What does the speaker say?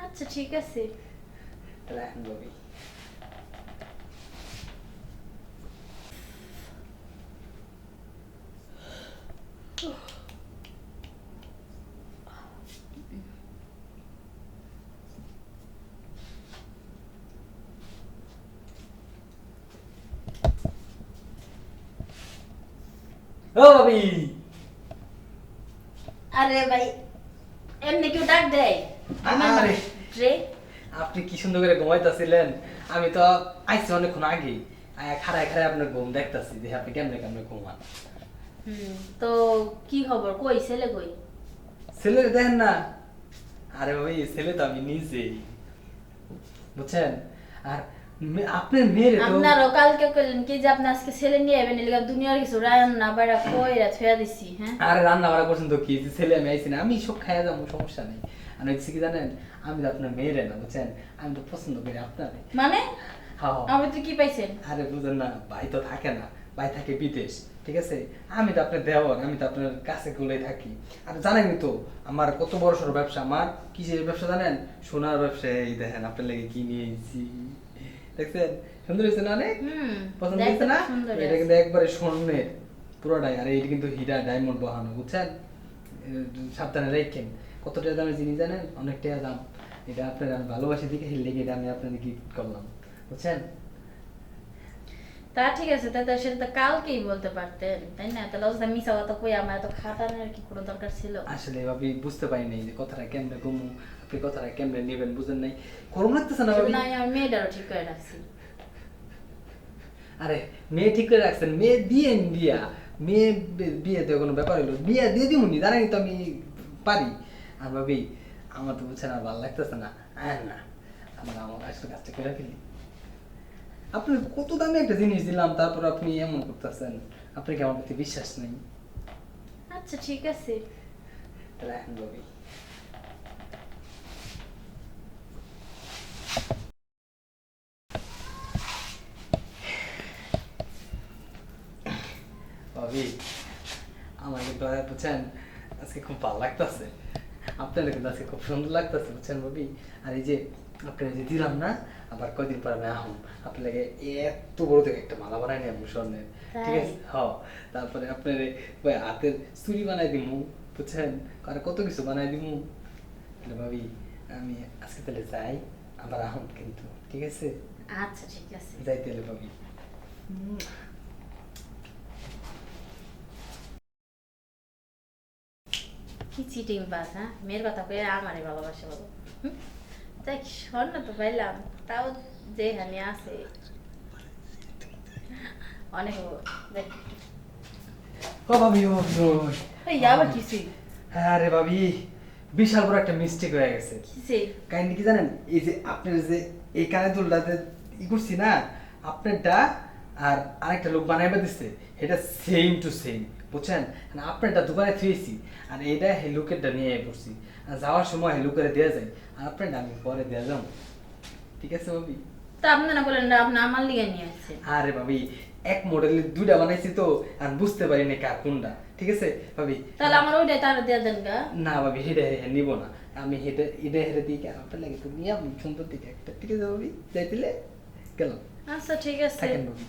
আচ্ছা ঠিক আছে তাহলে এখন ভাবি ও ভাবি আরে ভাই এমনি কেউ ডাক দেয় আরে। আপনি কি সুন্দর করে ঘুমাইতেছিলেন? আমি তো আইসি অনেকক্ষণ আগে খাড়ায় খাড়ায় আপনার ঘুম দেখতেছি যে আপনি কেমনে কেমনে ঘুমান। হুম তো কি খবর? কই ছেলে কই? ছেলে দেখেন না। আরে ওই ছেলে তো আমি নিজেই। বুঝছেন? আর আপনার মেয়ের তো আপনারও কালকে কইলেন কি যে আপনি আজকে ছেলে নিয়ে আইবেন দুনিয়ার কিছু রায়ন না বাইরা কইরা থুয়া দিছি হ্যাঁ? আরে রান্না বাড়া করছেন তো কি? যে ছেলে আমি আইছি না আমি সব খাইয়া যাব সমস্যা নেই। আর হচ্ছে কি জানেন? আমি তো আপনার মেয়েরে না বুঝছেন? আমি তো পছন্দ করি আপনারে। মানে? হ্যাঁ। আমি তো কি পাইছেন? আরে বুঝেন না ভাই তো থাকে না ভাই থাকে বিদেশ ঠিক আছে? আমি তো আপনার দেওয়ার আমি তো আপনার কাছে গুলোই থাকি। আর জানেনই তো আমার কত বড় সড়ো ব্যবসা আমার কিসের ব্যবসা জানেন? সোনার ব্যবসা এই দেখেন আপনার লেগে কি নিয়েছি দেখছেন? সুন্দর হয়েছে না অনেক? পছন্দ হয়েছে না? এটা কিন্তু একবারে স্বর্ণের পুরোটাই আর এটা কিন্তু হীরা ডায়মন্ড বহানো বুঝছেন? সাবধানে রেখেন। কতটা দামের জিনিস জানেন? অনেকটা দাম। এটা আপনার আমি ভালোবাসি দিকে লেগে এটা আমি আপনাদের গিফট করলাম বুঝছেন? তা ঠিক আছে তা তো সেটা তো কালকেই বলতে পারতেন তাই না? তাহলে কথা কই আমার এত খাটানোর কি কোনো দরকার ছিল? আসলে ভাবি বুঝতে পারি নাই যে কথাটা কেমনে ঘুমু আপনি কথাটা কেমনে নেবেন বুঝেন নাই। গরম লাগতেছে না ভাবি? না আমি মেয়েটারও ঠিক করে রাখছি। আরে মেয়ে ঠিক করে রাখছেন মেয়ে দিয়ে। বিয়া মেয়ে বে- বিয়েতে কোনো ব্যাপার হলো বিয়ে দিয়ে দিমুনি জানাই তো আমি পারি। আর ভাবি আমার তো বুঝছেন আর ভালো লাগতেছে না। আর না আমার আমার আসলে কাজটা করে ফেলি। আপনি কত দামে একটা জিনিস দিলাম তারপর আপনি এমন করতেছেন? আপনি কি আমার প্রতি বিশ্বাস নেই? আচ্ছা ঠিক আছে। ভাবি আমার কিন্তু বুঝছেন? আজকে খুব ভালো লাগতেছে। আপনার কিন্তু আজকে খুব সুন্দর লাগতেছে বুঝছেন ভাবি? আর এই যে আপনার যে দিলাম না আবার কয়দিন পর আমি আহম আপনার এত বড় থেকে একটা মালা বানাই নিয়ে স্বর্ণের। ঠিক আছে? হ। তারপরে আপনার ওই হাতের চুরি বানাই দিমু বুঝছেন? আর কত কিছু বানাই দিমু। ভাবি আমি আজকে তাহলে যাই আবার আহম কিন্তু ঠিক আছে? আচ্ছা ঠিক আছে। যাই তাহলে ভাবি। কি চিটিং বাস হ্যাঁ মেয়ের কথা কয়ে আমারই ভালোবাসে বলো। হুম? তাই স্বর্ণ তো পাইলাম? তাও যেখানে আছে। অনেক হব। দেখ। ও ভাবি ও ভাবি, আবার হ্যাঁ রে ভাবি বিশাল বড় একটা মিস্টেক হয়ে গেছে। কাহিনী কি জানেন? এই যে আপনার যে এই কানে দুলটাতে ই করছি না আপনারটা আর আরেকটা লোক বানাইবা দিচ্ছে এটা সেম টু সেম বুঝছেন? না আপনারটা দোকানে থুয়েছি আর এটা হে লোকেরটা নিয়ে পড়ছি। আর যাওয়ার সময় হে লোকের দেওয়া যায় আর আপনারটা আমি পরে দেওয়া যাব। ঠিক আছে ভাবি? তা আপনি না বলেন না আপনি আমার লিগে নিয়ে আসছেন। আরে ভাবি এক মডেলের দুইটা বানাইছি তো আর বুঝতে পারি না কার কোনটা ঠিক আছে ভাবি? তাহলে আমার ওইটাই তার দেওয়া দেন গা। না ভাবি হেডে নিব না। আমি হেডে হেডে হেডে দিয়ে কেন আপনার লাগে তো নিয়ে সুন্দর দিকে একটা। ঠিক আছে ভাবি? যাইতিলে গেলাম। আচ্ছা ঠিক আছে। থাকেন ভাবি।